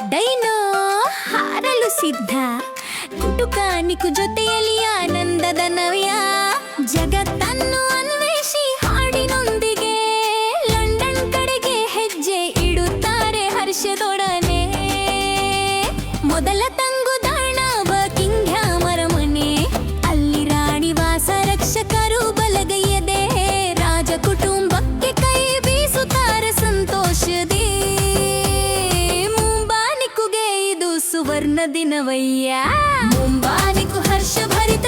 Dino ಹಾರಲು ಸಿದ್ಧ. ಕುಟುಕಾನಿಕು ಜೊತೆಯಲ್ಲಿ ಆನಂದದ ನವ್ಯ. ಜಗತ್ತನ್ನು ಅನ್ವೇಷಿ ಹಾಡಿನೊಂದಿಗೆ ಲಂಡನ್ ಕಡೆಗೆ ಹೆಜ್ಜೆ ಇಡುತ್ತಾರೆ ಹರ್ಷದೊಡನೆ. ಮೊದಲ ತ సువర్ణ దినవయ్యా ముంబా హర్షభరిత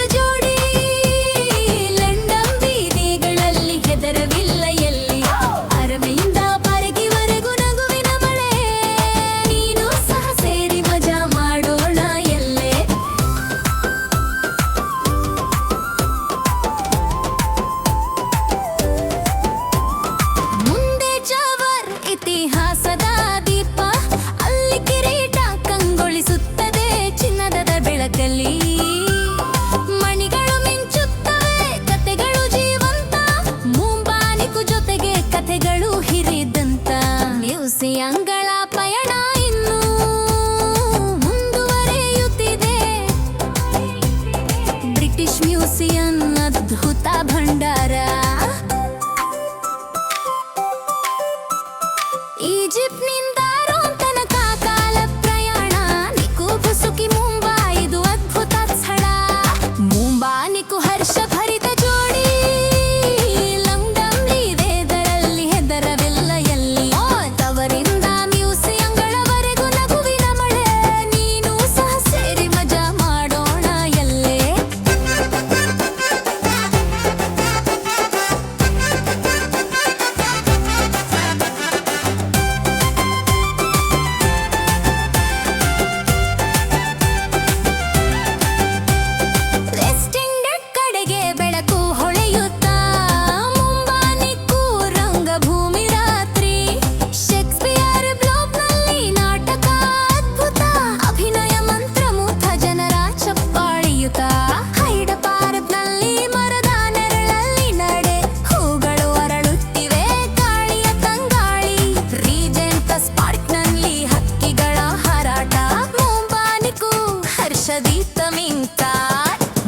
హర్షదీప్తమింతా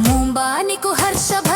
ముంబానికు హర్షభ